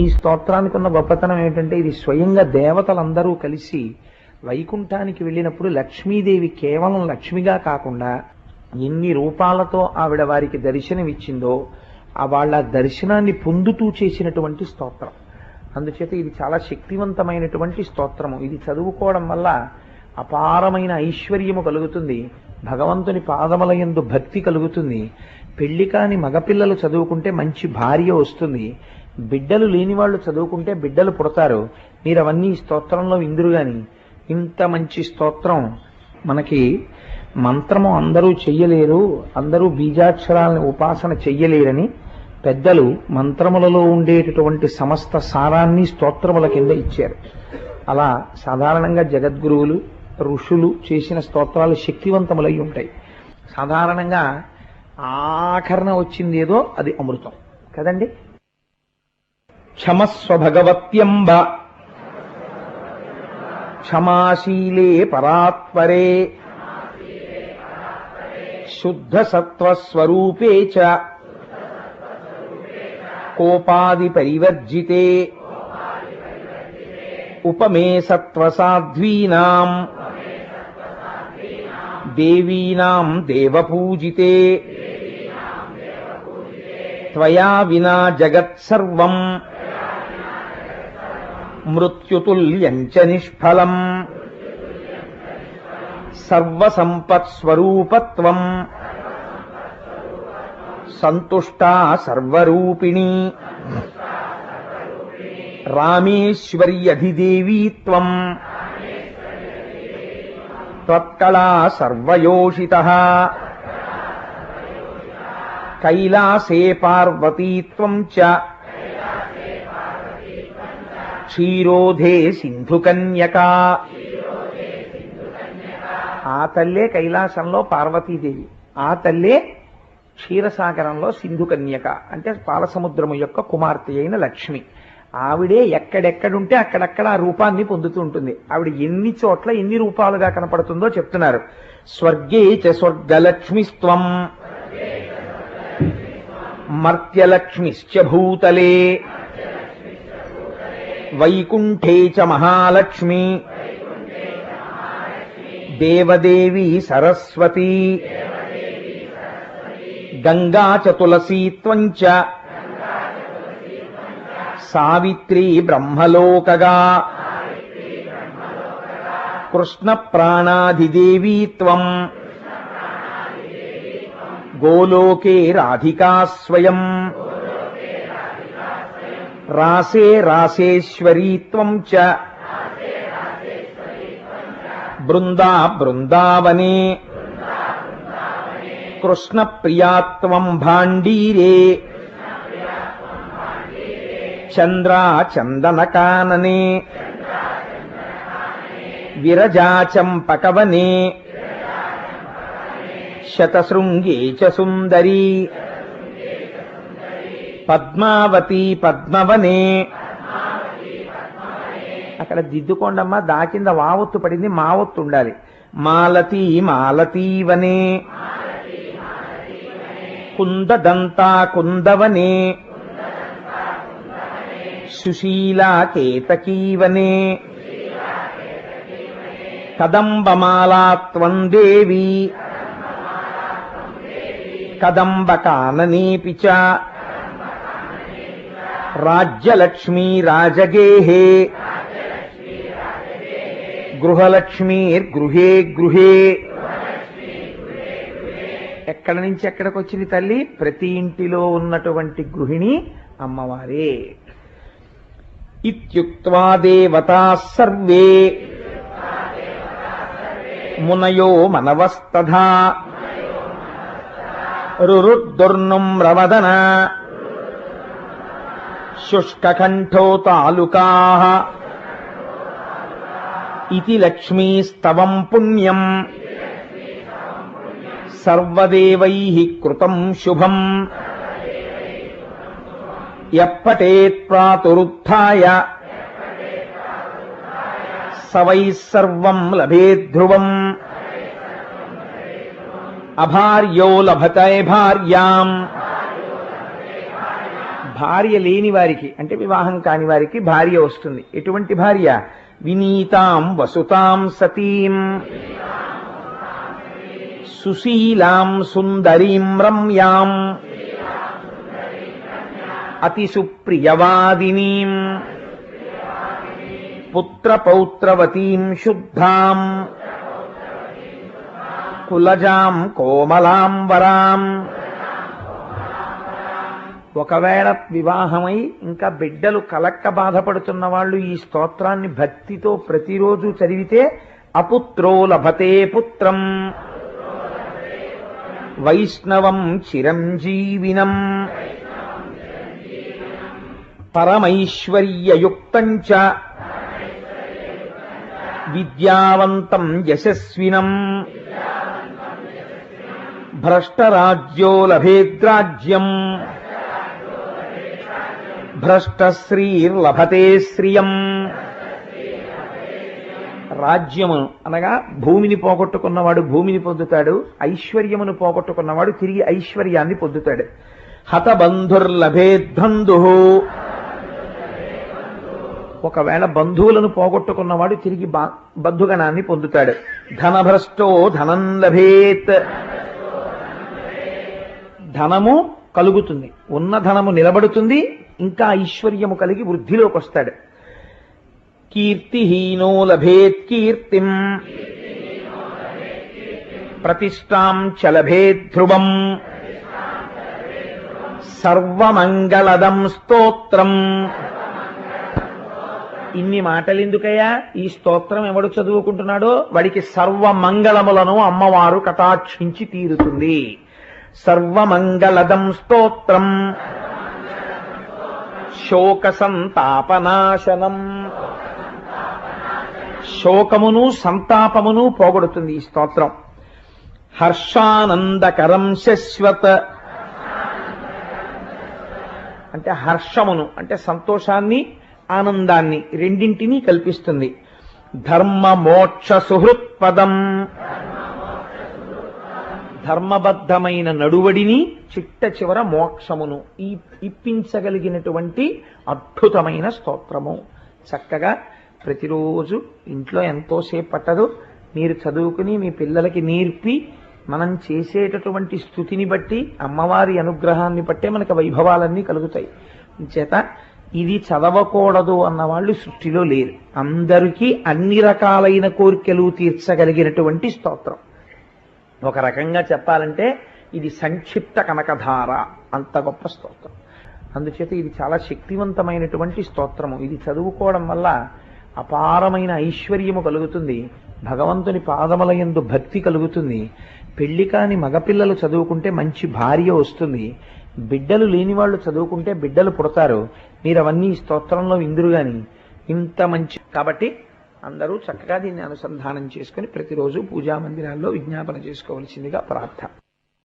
ఈ స్తోత్రానికి ఉన్న గొప్పతనం ఏంటంటే ఇది స్వయంగా దేవతలందరూ కలిసి వైకుంఠానికి వెళ్ళినప్పుడు లక్ష్మీదేవి కేవలం లక్ష్మిగా కాకుండా ఎన్ని రూపాలతో ఆవిడ వారికి దర్శనమిచ్చిందో ఆ వాళ్ళ దర్శనాన్ని పొందుతూ చేసినటువంటి స్తోత్రం. అందుచేత ఇది చాలా శక్తివంతమైనటువంటి స్తోత్రము. ఇది చదువుకోవడం వల్ల అపారమైన ఐశ్వర్యము కలుగుతుంది. భగవంతుని పాదములయందు భక్తి కలుగుతుంది. పెళ్ళి కాని మగపిల్లలు చదువుకుంటే మంచి భార్య వస్తుంది. బిడ్డలు లేని వాళ్ళు చదువుకుంటే బిడ్డలు పుడతారు. మీరు అవన్నీ స్తోత్రంలో ఇందురు గాని. ఇంత మంచి స్తోత్రం మనకి మంత్రము అందరూ చెయ్యలేరు అందరూ బీజాక్షరాలను ఉపాసన చెయ్యలేరని పెద్దలు మంత్రములలో ఉండేటటువంటి సమస్త సారాన్ని స్తోత్రముల కింద ఇచ్చారు. అలా సాధారణంగా జగద్గురువులు ఋషులు చేసిన స్తోత్రాలు శక్తివంతములై ఉంటాయి. సాధారణంగా ఆఖరణ వచ్చింది ఏదో అది అమృతం. కదండి? క్షమస్వ భగవత్యంబ క్షమాశీలే పరాత్పరే. శుద్ధసత్వస్వరూపే చ. కోపాది పరివర్జితే ఉపమే సత్వసాధ్వీనాం. దేవీనాం దేవపూజితే. త్వయా వినా జగత్సర్వం. मृत्युतुल्यम् च निष्फलम्। सर्वसम्पत्स्वरूपत्वम्। सन्तुष्टा सर्वरूपिणी। रामेश्वर्यधिदेवीत्वम्। त्वत्कला सर्वयोषितः। कैलासे पार्वतीत्वम् च। క్షీరోధే సింధు కన్యక క్షీరోధే సింధుకన్యకా. ఆ తల్లే కైలాసంలో పార్వతీదేవి. ఆ తల్లే క్షీరసాగరంలో సింధు కన్యక అంటే పాలసముద్రము యొక్క కుమార్తె అయిన లక్ష్మి. ఆవిడే ఎక్కడెక్కడుంటే అక్కడక్కడ ఆ రూపాన్ని పొందుతూ ఉంటుంది. ఆవిడ ఎన్ని చోట్ల ఎన్ని రూపాలుగా కనపడుతుందో చెప్తున్నారు. స్వర్గే చ స్వర్గలక్ష్మిస్త్వం. మర్త్యలక్ష్మిశ్చ భూతలే. వైకుంఠే చ మహాలక్ష్మి. దేవదేవి సరస్వతి. గంగా చ తులసీత్వంచ సావిత్రీ బ్రహ్మలోకగా. కృష్ణ ప్రాణాధిదేవీత్వం గోలోకే రాధికా స్వయం. రాసే రాసేశ్వరీత్వం చ. బృందా బృందావనే. కృష్ణ ప్రియాత్వం భాండీరే. చంద్రా చందనకాననే. విరజాచంపకవనే శతశృంగే చ సుందరీ. పద్మావతి పద్మవనే. అక్కడ దిద్దుకోండమ్మ దా కింద వావొత్తు పడింది మావొత్తు ఉండాలి. మాలతీ మాలతీవనే. కుందదంతా కుందవనే. సుశీలా కేతకీవనే. కదంబమాలాత్వం దేవి కదంబకాననేపి చ రాజ్యలక్ష్మీ రాజగేహే. గృహలక్ష్మీర్గృహే గృహే ఎక్కడి నుంచి ఎక్కడికి వచ్చింది తల్లి? ప్రతి ఇంటిలో ఉన్నటువంటి గృహిణి అమ్మవారే. ఇత్యుక్వా దేవతా సర్వే. మునయో మనవస్తథా. రురుద్దుర్నుమ్రవదన శుష్కకంఠో తాలుకా ఇది లక్ష్మీస్తవం పుణ్యం సర్వదేవై కృతం శుభం ఎప్పటేత్ ప్రాతురుత్థాయ సవై సర్వం లభేద్ధ్రువం అభార్యో లభతే భార్యాం భార్య లేని వారికి అంటే వివాహం కాని వారికి భార్య వస్తుంది. ఎటువంటి భార్య? వినీతాం వసుతాం సతీం. సుశీలాం సుందరీం రమ్యాం. అతి సుప్రియవాదినీం పుత్రపౌత్రవతీం శుద్ధాం. కులజాం కోమలాం వరాం. ఒకవేళ వివాహమై ఇంకా బిడ్డలు కలక్క బాధపడుతున్న వాళ్ళు ఈ స్తోత్రాన్ని భక్తితో ప్రతిరోజు చదివితే అపుత్రో లభతే పుత్రం. వైష్ణవం చిరంజీవినం. పరమైశ్వర్యయుక్తం చ. విద్యావంతం యశస్వినం. భ్రష్టరాజ్యో లభేద్రాజ్యం భ్రష్టశ్రీర్లభతే శ్రియం. రాజ్యమును అనగా భూమిని పోగొట్టుకున్నవాడు భూమిని పొందుతాడు ఐశ్వర్యమును పోగొట్టుకున్నవాడు తిరిగి ఐశ్వర్యాన్ని పొందుతాడు. హతబంధుర్లభేద్బంధు ఒకవేళ బంధువులను పోగొట్టుకున్నవాడు తిరిగి బా- బంధుగణాన్ని పొందుతాడు. ధనభ్రష్టో ధనం లభేత్. ధనము కలుగుతుంది. ఉన్న ధనము నిలబడుతుంది ఇంకా ఐశ్వర్యము కలిగి వృద్ధిలోకి వస్తాడు కీర్తిహీనో లభేత్ కీర్తిం. ప్రతిష్టాం చలభేత్ ధ్రువం. సర్వమంగళదం స్తోత్రం. ఇన్ని మాటలు ఎందుకయ్యా ఈ స్తోత్రం ఎవడు చదువుకుంటున్నాడో? వాడికి సర్వమంగళములను అమ్మవారు కటాక్షించి తీరుతుంది. సర్వమంగళదం స్తోత్రం. శోక సంతాపనాశనం శోకమును సంతాపమును పోగొడుతుంది ఈ స్తోత్రం. హర్షానందకరం శశ్వత. అంటే హర్షమును అంటే సంతోషాన్ని ఆనందాన్ని రెండింటినీ కల్పిస్తుంది. ధర్మ మోక్ష సుహృత్పదం. ధర్మబద్ధమైన నడువడిని చిట్ట చివర మోక్షమును ఈ ఇప్పించగలిగినటువంటి అద్భుతమైన స్తోత్రము. చక్కగా ప్రతిరోజు ఇంట్లో ఎంతోసేపు పట్టదు. మీరు చదువుకుని మీ పిల్లలకి నేర్పి మనం చేసేటటువంటి స్థుతిని బట్టి అమ్మవారి అనుగ్రహాన్ని బట్టే మనకు వైభవాలన్నీ కలుగుతాయి. చేత ఇది చదవకూడదు అన్న వాళ్ళు సృష్టిలో లేరు. అందరికీ అన్ని రకాలైన కోరికలు తీర్చగలిగినటువంటి స్తోత్రం. ఒక రకంగా చెప్పాలంటే ఇది సంక్షిప్త కనకధార. అంత గొప్ప స్తోత్రం. అందుచేత ఇది చాలా శక్తివంతమైనటువంటి స్తోత్రము. ఇది చదువుకోవడం వల్ల అపారమైన ఐశ్వర్యము కలుగుతుంది. భగవంతుని పాదములయందు భక్తి కలుగుతుంది. పెళ్ళి కాని మగపిల్లలు చదువుకుంటే మంచి భార్య వస్తుంది. బిడ్డలు లేని వాళ్ళు చదువుకుంటే బిడ్డలు పుడతారు. మీరు అవన్నీ స్తోత్రంలో ఇందురు గాని. ఇంత మంచి కాబట్టి అందరూ చక్కగా దీన్ని అనుసంధానం చేసుకుని ప్రతిరోజు పూజా మందిరాల్లో విజ్ఞాపన చేసుకోవలసిందిగా ప్రార్థన